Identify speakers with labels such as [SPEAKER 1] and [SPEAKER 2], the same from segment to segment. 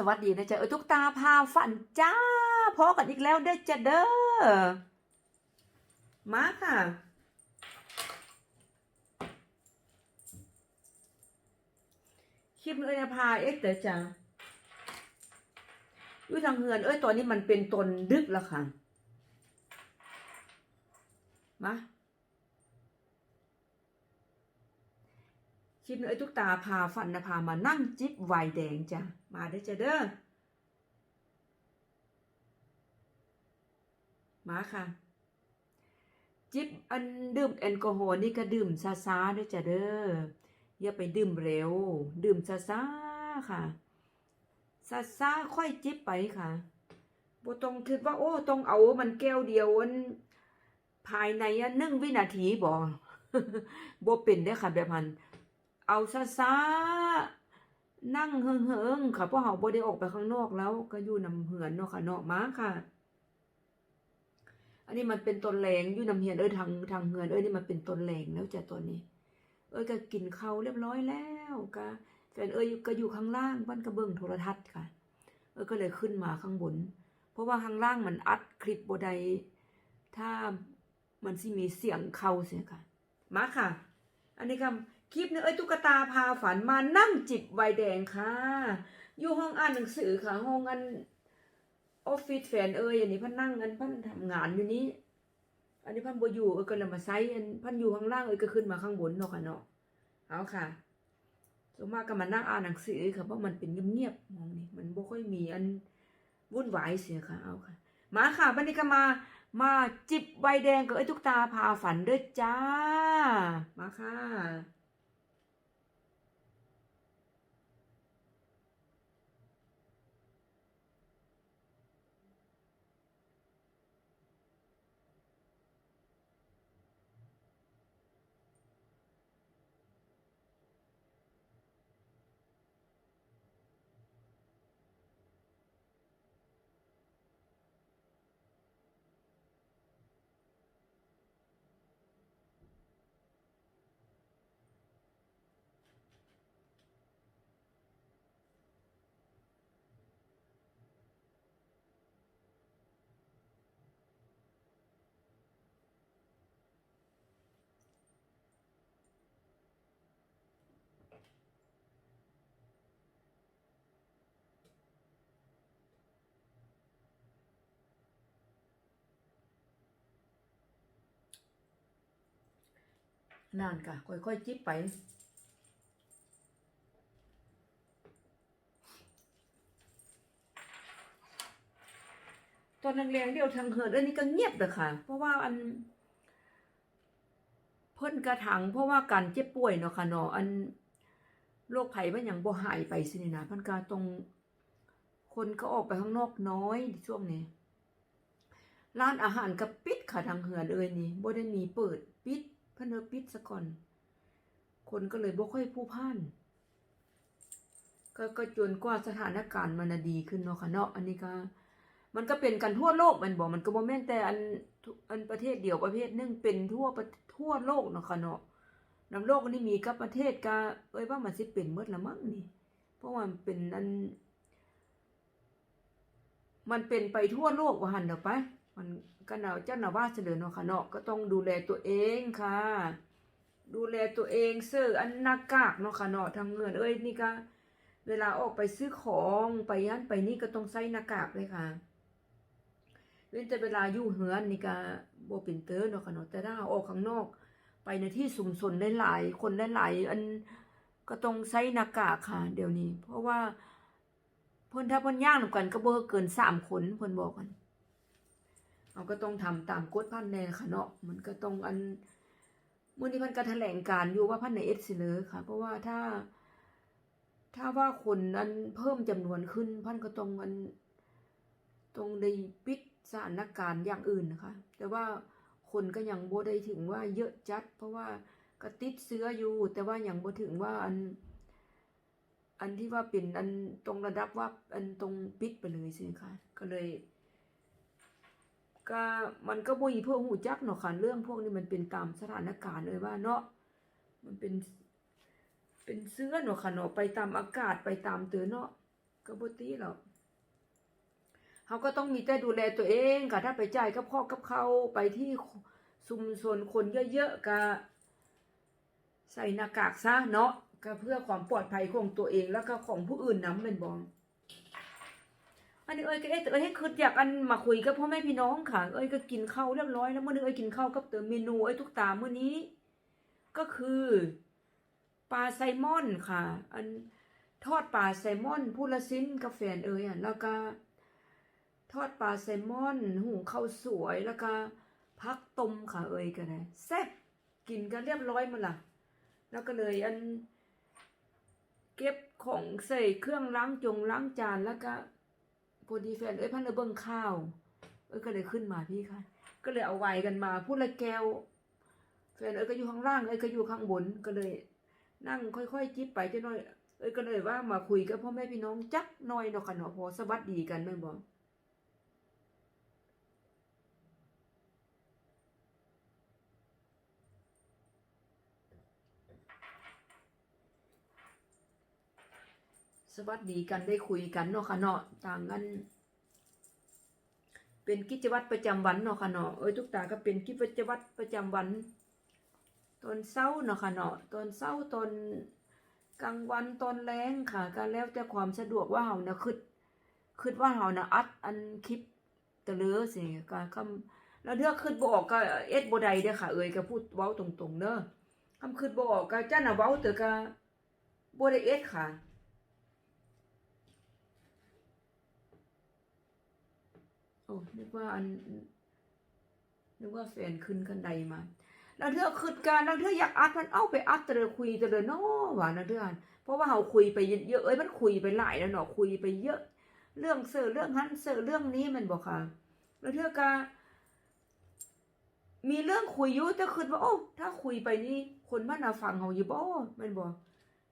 [SPEAKER 1] สวัสดีนะจ๊ะเออทุกตาพาฝันจ้าพอกันอีกแล้วเด้จ้ะเด้อมาค่ะคลิปเอ้ยพาเอ็กเตอจ๊ะอยู่ทางเฮือนเอ้ยตอนนี้มันเป็นตนดึกแล้วค่ะมา คลิปนี้ไอ้ตุ๊กตาพาฝันนะพามานั่งจิบไวน์แดงจ้ะ มาเด้จ้ะเด้อ มาค่ะ จิบอันดื่มแอลกอฮอล์นี่ก็ดื่มซาซาด้วยจ้ะเด้อ อย่าไปดื่มเร็ว ดื่มซาซาค่ะซาซาค่อยจิบไปค่ะบ่ตรงคิดว่าโอ้ต้องเอามันแก้วเดียวอันภายในนึ่งวินาทีบอ่บ่เป็นได้ค่ะแบบนั้น เอาซะซะนั่งเฮิงเฮิงค่ะพ่อเฮาบ่ได้ออกไปข้างนอกแล้วก็อยู่นำเหือนเนาะค่ะเนาะมาค่ะ อันนี้มันเป็นต้นแรงอยู่นำเหือนเอ้ยทางทางเหือนเอ้ยนี่มันเป็นต้นแรงแล้วจ้ะตัวนี้ เอ้ยก็กินเขาเรียบร้อยแล้วก็แฟนเอ้ยก็อยู่ข้างล่างบ้านกระเบื้องโทรทัศน์ค่ะ เอ้ยก็เลยขึ้นมาข้างบน เพราะว่าข้างล่างมันอัดคลิปบ่ได้ถ้ามันสิมีเสียงเขาเสียค่ะ มาค่ะ อันนี้ก็ คลิปนี้เอ้ยตุ๊กตาพาฝันมานั่งจิบใบแดงค่ะ อยู่ห้องอ่านหนังสือค่ะ ห้องอันออฟฟิศแฟนเอ้ยอันนี้พันนั่งอันพันทำงานอยู่นี้ อันนี้พันบอยู่เอ้ยก็เลยมาไซอันพันอยู่ข้างล่างเอ้ยก็ขึ้นมาข้างบนเนาะค่ะเนาะเอาค่ะส่วนมากก็มานั่งอ่านหนังสือค่ะเพราะมันเป็นเงียบๆมองนี่มันบ่ค่อยมีอันวุ่นวายเสียค่ะเอาค่ะ มาค่ะวันนี้ก็มามาจิบใบแดงกับไอ้ตุ๊กตาพาฝันเด้อจ้า มาค่ะ นานค่ะ ค่อยๆ จิบไป ตอนแรงเดียวทางเหิดอันนี้ก็เงียบเลยค่ะ เพราะว่าอัน เพิ่นกระถัง เพราะว่าการเจ็บป่วยเนาะค่ะเนาะอันโรคภัยมันยังบ่หายไปสินี่นะพันการตรง คนก็ออกไปข้างนอกน้อยในช่วงนี้ ร้านอาหารก็ปิดค่ะทางเหือนเอ้ยนี่บ่ได้มีเปิดปิด พเนปิดซะก่อน คนก็เลยบ่ค่อยผู้พันก็จนกว่าสถานการณ์มันดีขึ้นเนาะค่ะเนาะอันนี้ก็มันก็เป็นกันทั่วโลกมันบอกมันก็บ่แม่นแต่อันอันประเทศเดียวประเภทนึงเป็นทั่วทั่วโลกเนาะค่ะเนาะนำโลกนี้มีกับประเทศกาเอ้ยว่ามันสิเป็นเมื่อละมั้งนี่ เพราะมันเป็นอัน มันเป็นไปทั่วโลกว่าหันเด้อไป มันก็เราเจ้าหน้าว่าเสนอเนาะค่ะเนาะก็ต้องดูแลตัวเองค่ะ ดูแลตัวเองเสื้ออันหน้ากากเนาะค่ะเนาะทางเงินเอ้ยนี่ก็เวลาออกไปซื้อของไปนั่นไปนี่ก็ต้องใส่หน้ากากเลยค่ะเว้นแต่เวลาอยู่เหือนนี่ก็โบเป็นเตอร์เนาะค่ะเนาะแต่ถ้าออกข้างนอก ไปในที่สุ่มสนหลายๆคนหลายๆอันก็ต้องใส่หน้ากากค่ะ เดี๋ยวนี้ เพราะว่าเพิ่นถ้าเพิ่นย่างหนุกันก็เบอร์เกินสามคนเพิ่นบอกกัน เขาก็ต้องทำตามกฎพันแนค่ะเนาะมันก็ต้องอันมื่อนี้พันการแถลงการอยู่ว่าพันในเอสเลยค่ะ เพราะว่าถ้า ถ้าว่าคนนั้นเพิ่มจำนวนขึ้นพันก็ต้องมันตรงได้ปิดสถานการณ์อย่างอื่นนะคะ แต่ว่าคนก็ยังบ่ได้ถึงว่าเยอะจัด เพราะว่ากระติดเสื้ออยู่ แต่ว่ายังบ่ถึงว่าอัน อันที่ว่าเป็นอันตรงระดับว่าอันตรงปิดไปเลยใช่ไหมคะก็เลย ก็มันก็บ่มีพวกหูจักเนาะค่ะเรื่องพวกนี้มันเป็นตามสถานการณ์เลยว่าเนาะมันเป็น เป็นเสื้อเนาะค่ะเนาะไปตามอากาศไปตามเตือเนาะก็บ่ตีหรอกเขาก็ต้องมีแต่ดูแลตัวเองค่ะถ้าไปจ่ายกับพ่อกับเขาไปที่ชุมชนคนเยอะๆก็ใส่หน้ากากซะเนาะก็เพื่อความปลอดภัยของตัวเองแล้วก็ของผู้อื่นน้ำเป็นบอง อันนี้เอ้ยก็เอ้ยให้คืดอยากอันมาคุยกับพ่อแม่พี่น้องค่ะ เอ้ยก็กินข้าวเรียบร้อยแล้วเมื้อนึงเอ้ยกินข้าวกับเติมเมนูเอ้ยทุกตามื้อนี้ ก็คือปลาไซลมอนค่ะ อันทอดปลาไซลมอนผู้ละสิ้นกับแฟเอ้ยอะแล้วก็ ทอดปลาไซลมอนหุงข้าวสวยแล้วก็พักต้มค่ะเอ้ยก็ได้แซ่บกินกันเรียบร้อยหมาละแล้วก็เลยอัน เก็บของใส่เครื่องล้างจงล้างจานแล้วก็ พอดีแฟนเอ้ยพันเอเบิ้งข้าวเอ้ยก็เลยขึ้นมาพี่ค่ะ ก็เลยเอาไว้กันมาพูดละแก้วแฟนเอ้ยก็อยู่ข้างล่างเอ้ยก็อยู่ข้างบนก็เลย นั่งค่อยๆจิบไปจะน้อยเอ้ยก็เลยว่ามาคุยกับพ่อแม่พี่น้องจักน้อยเนาะค่ะเนาะพอสวัสดีกันแม่บอก สวัสดีกันได้คุยกันเนาะค่ะเนาะต่างกันเป็นกิจวัตรประจำวันเนาะค่ะเนาะเอ้ยทุกตาก็เป็นกิจวัตรประจำวัน ตอนเช้าเนาะค่ะเนาะตอนเช้าตอนกลางวันตอนแรงค่ะ ก็แล้วแต่ความสะดวกว่าเฮานะคิดคิดว่าเฮานะอัดอันคลิปตะเลือสิก็คำแล้วเด้อคิดบ่ออกก็เอ็ดบ่ได้เด้อค่ะ เอ้ยก็พูดเว้าตรงๆเด้อคำคิดบ่ออกก็จ้าน่ะเว้าแต่ก็บ่ได้เอ็ดค่ะ โอ้นึกว่าอันนึกว่าแฟนขึ้นกันไดมาแล้วเธอคิดการแล้วเธออยากอัดมันเอาไปอัดต่เธอคุยต่เธอเนาะว่านะเธอเพราะว่าเราคุยไปเยอะเอ้ยมันคุยไปหลายแล้วเนาะคุยไปเยอะ เรื่องเสือเรื่องหันเสือเรื่องนี้มันบอกค่ะแล้วเธอก็มีเรื่องคุยอยู่แต่คิดว่าโอ้ถ้าคุยไปนี่คนมันน่ะฟังเฮาอยู่บ่มันบอก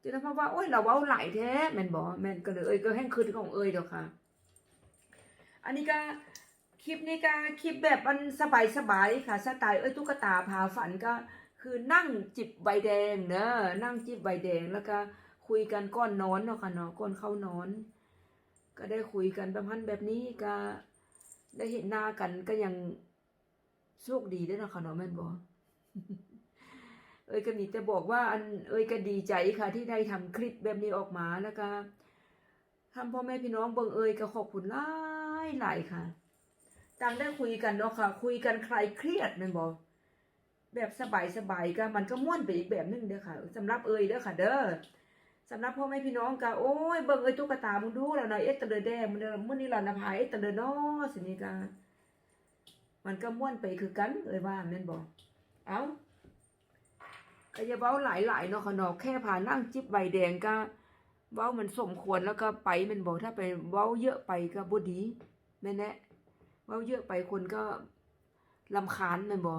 [SPEAKER 1] จะได้เพราะว่าโอ้ยเราเว้าหลายแท้ม่นบ่แม่นก็เลยเอ้ยก็แห่งคิดของเอ้ยดอกค่ะ อันนี้ก็ คลิปนี้ก็คลิปแบบมันสบายๆค่ะสไตล์เอ้ยตุ๊กตาพาฝันก็คือนั่งจิบใบแดงเนอะนั่งจิบใบแดงแล้วก็คุยกันก้อนนอนเนาะค่ะเนาะก้อนเข้านอน ก็ได้คุยกันประมาณแบบนี้ก็ได้เห็นหน้ากันก็ยังโชคดีด้วยเนาะค่ะเนาะแม่นบอเอ้ยก็มีแต่บอกว่าอันเอ้ยก็ดีใจค่ะที่ได้ทำคลิปแบบนี้ออกมาแล้วก็ทำพ่อแม่พี่น้องเบิ่งเอ้ยก็ขอบคุณหลายหลายค่ะ ต่างได้คุยกันเนาะค่ะ คุยกันคลายเครียดแม่นบอกแบบสบายๆก็มันก็ม่วนไปอีกแบบนึงเด้อค่ะสำหรับเอ่ยเด้อค่ะ เด้อสำหรับพ่อแม่พี่น้องก็โอ้ยเบิ่งเอ้ยตุ๊กตามึงดูแล้วนะเอ็ดตะเดอแดงมันเด้อมื้อนี้ล่ะนะพายเอ็ดตะเดอเนาะสินี่ก็มันก็ม่วนไปคือกันเอ้ยว่าแม่นบ่เอ้าก็อย่าเว้าหลายๆเนาะค่ะเนาะแค่ผ่านั่งจิบใบแดงก็เว้ามันสมควรแล้วก็ไปแม่นบ่ถ้าไปเว้าเยอะไปก็บ่ดีแม่แนะ เว้าเยอะไปคนก็รำคาญม่นบ่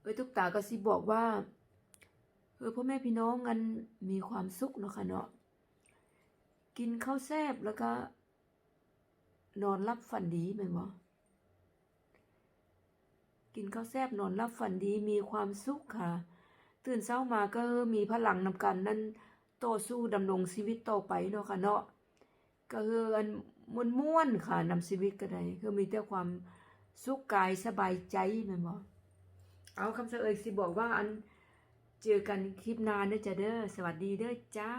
[SPEAKER 1] เอ้ยทุกตาก็สิบอกว่าเออพ่อแม่พี่น้องกันมีความสุขเนาะค่ะเนาะกินข้าวแซ่บแล้วก็ นอนรับฝันดีแม่นบ่กินข้าวแซบนอนรับฝันดีมีความสุขค่ะ ตื่นเช้ามาก็มีพลังนำกันนั่นต่อสู้ดำรงชีวิตต่อไปเนาะค่ะเนาะก็คืออันม่วนๆค่ะนำชีวิตก็ได้คือมีแต่ความสุขกายสบายใจแม่นบ่เอาคำเสเอยสิบอกว่าอันเจอกันคลิปหนานเด้อจ้าเด้อสวัสดีเด้อจ้า